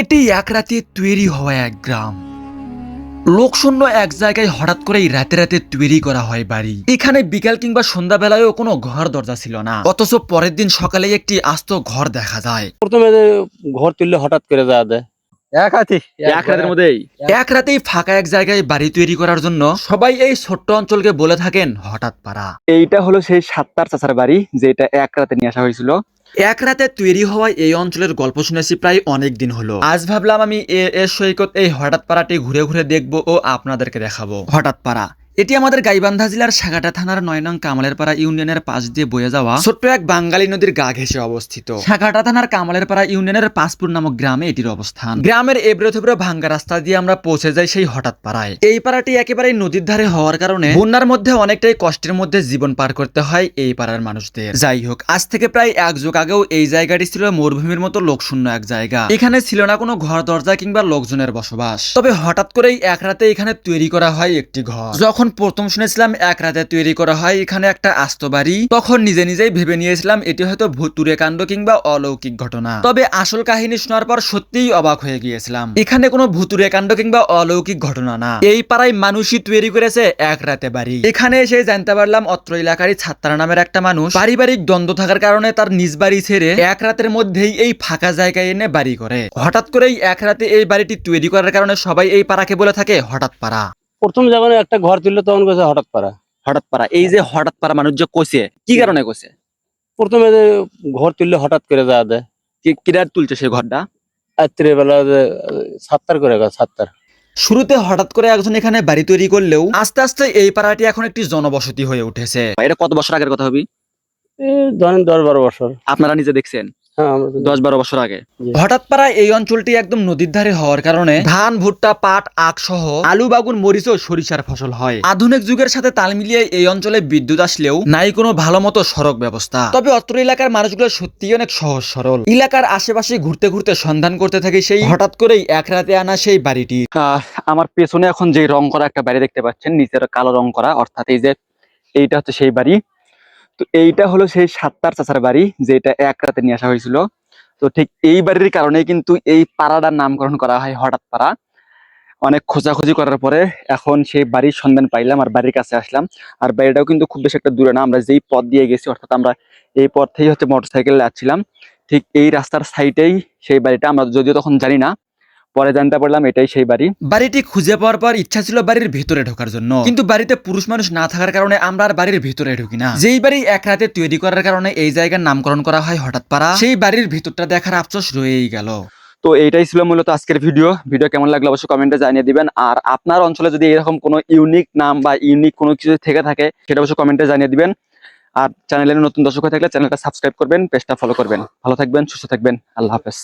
এটি এক রাতে তৈরি হওয়া এক গ্রাম। লোকশূন্য এক জায়গায় হঠাৎ করেই রাতে রাতে তৈরি করা হয় বাড়ি। এখানে বিকাল কিংবা সন্ধ্যাবেলায়ও কোনো ঘর দরজা ছিল না। অথচ পরের দিন সকালে একটি আস্ত ঘর দেখা যায়। প্রথমে ঘর তুললে হঠাৎ করে যাওয়া দেয়। এক হাতি এক রাতের মধ্যেই। এক রাতেই ফাঁকা এক জায়গায় বাড়ি তৈরি করার জন্য সবাই এই ছোট্ট অঞ্চলকে বলে থাকেন হঠাৎ পাড়া। এইটা হলো সেই সাতটার চাচার বাড়ি যেটা এক রাতে নিয়ে আসা হয়েছিল। এক রাতে তৈরি হওয়া এই অঞ্চলের গল্প শুনেছি প্রায় অনেক দিন হলো। আজ ভাবলাম আমি এ সৈকত এই হঠাৎ পাড়াটি ঘুরে ঘুরে দেখব ও আপনাদেরকে দেখাবো। হঠাৎ পাড়া এটি আমাদের গাইবান্ধা জেলার সাগাটা থানার নয় নং কামালের পাড়া ইউনিয়নের পাশ দিয়ে বয়ে যাওয়া ছোট্ট এক বাঙালি নদীর গা ঘেঁষে অবস্থিত। সাগাটা থানার কামালের পাড়া ইউনিয়নের পাঁচপুর নামক গ্রামে এটির অবস্থান। গ্রামের এবড়ো থেবড়ো ভাঙ্গা রাস্তা দিয়ে আমরা পৌঁছে যাই সেই হঠাৎ পাড়ায়। এই পাড়াটি একেবারে নদীর ধারে হওয়ার কারণে বন্যার মধ্যে অনেকটাই কষ্টের মধ্যে জীবন পার করতে হয় এই পাড়ার মানুষদের। যাই হোক, আজ থেকে প্রায় এক যুগ আগেও এই জায়গাটি ছিল মরুভূমির মতো লোকশূন্য এক জায়গা। এখানে ছিল না কোনো ঘর, দরজা কিংবা লোকজনের বসবাস। তবে হঠাৎ করেই এক রাতে এখানে তৈরি করা হয় একটি ঘর। যখন প্রথম শুনেছিলাম এক রাতে তৈরি করা হয় এখানে একটা আস্ত বাড়ি, তখন নিজে নিজেই ভেবে নিয়েছিলাম এটি হয়তো ভুতুরে কাণ্ড কিংবা অলৌকিক ঘটনা। তবে আসল কাহিনী শোনার পর সত্যিই অবাক হয়ে গিয়েছিলাম। এখানে কোনো ভুতুরে কাণ্ড কিংবা অলৌকিক ঘটনা না। এই পাড়ায় মানুষই তৈরি করেছে এক রাতে বাড়ি। এখানে এসে জানতে পারলাম অত্র এলাকারই ছাত্রা নামের একটা মানুষ পারিবারিক দ্বন্দ্ব থাকার কারণে তার নিজ বাড়ি ছেড়ে এক রাতের মধ্যেই এই ফাঁকা জায়গায় এনে বাড়ি করে। হঠাৎ করেই এক রাতে এই বাড়িটি তৈরি করার কারণে সবাই এই পাড়াকে বলে থাকে হঠাৎ পাড়া। প্রথম যখন একটা ঘর তুললে তখন কেছে হঠাৎ পারা হঠাৎ পারা এই যে হঠাৎ পারা মানুষ যে কষে কি কারণে কষে প্রথমে যে ঘর তুললে হঠাৎ করে যাওয়া দেয়। কি- কিরার তুলছে সেই ঘরটা? রাত্রে বেলা যে সাতটার করে সাতটার। শুরুতে হঠাৎ করে একজন এখানে বাড়ি তৈরি করলেও আস্তে আস্তে এই পাড়াটি এখন একটি জনবসতি হয়ে উঠেছে। এটা কত বছর আগের কথা হবি এই ধরেন দশ বারো বছর। আপনারা নিজে দেখছেন? দশ বারো বছর আগে। হঠাৎ পাড়া এই অঞ্চলটি একদম নদীর ধারে হওয়ার কারণে ধান ভুট্টা পাট আখ সহ আলু বাগুন মরিচ ও সরিষার ফসল হয়। আধুনিক যুগের সাথে তাল মিলিয়ে এই অঞ্চলে বিদ্যুৎ আসলেও নাই কোনো ভালো মতো সড়ক ব্যবস্থা। তবে অত্র এলাকার মানুষগুলো সত্যি অনেক সহজ সরল। এলাকার আশেপাশে ঘুরতে ঘুরতে সন্ধান করতে থাকে সেই হঠাৎ করেই এক রাতে আনা সেই বাড়িটি। আহ, আমার পেছনে এখন যে রং করা একটা বাড়ি দেখতে পাচ্ছেন নিচের কালো রং করা অর্থাৎ এই যে এইটা হচ্ছে সেই বাড়ি। তো এইটা হলো সেই সাতটার চাচার বাড়ি, যেটা এক রাতে নিয়ে আসা হয়েছিল। তো ঠিক এই বাড়ির কারণে কিন্তু এই পাড়াটার নামকরণ করা হয় হঠাৎ পাড়া। অনেক খোঁজাখুঁজি করার পরে এখন সেই বাড়ির সন্ধান পাইলাম আর বাড়ির কাছে আসলাম। আর বাড়িটাও কিন্তু খুব বেশি একটা দূরে না, আমরা যেই পথ দিয়ে গেছি, অর্থাৎ আমরা এই পথ থেকেই হচ্ছে মোটর সাইকেল যাচ্ছিলাম। ঠিক এই রাস্তার সাইডেই সেই বাড়িটা, আমরা যদিও তখন জানি না পরে জানতে পারলাম এটাই সেই বাড়ি। বাড়িটি খুঁজে পাওয়ার পর ইচ্ছা ছিল বাড়ির ভিতরে ঢোকার জন্য। কিন্তু বাড়িতে পুরুষ মানুষ না থাকার কারণে আমরা আর বাড়ির ভিতরে ঢুকি না। যেই বাড়ি এক রাতে তৈরি করার কারণে এই জায়গার নামকরণ করা হয় হঠাৎ পারা সেই বাড়ির ভিতরটা দেখার আফসোস রয়েই গেল। তো এইটাই ছিল মূলত আজকের ভিডিও। ভিডিও কেমন লাগল অবশ্যই কমেন্টে জানিয়ে দিবেন। আর আপনার অঞ্চলে যদি এরকম কোনো ইউনিক নাম বা ইউনিক কোনো কিছু থেকে থাকে সেটা অবশ্যই কমেন্টে জানিয়ে দিবেন। আর চ্যানেলে নতুন দর্শক হয়ে থাকলে চ্যানেলটা সাবস্ক্রাইব করবেন পেজটা ফলো করবেন। ভালো থাকবেন সুস্থ থাকবেন। আল্লাহ হাফেজ।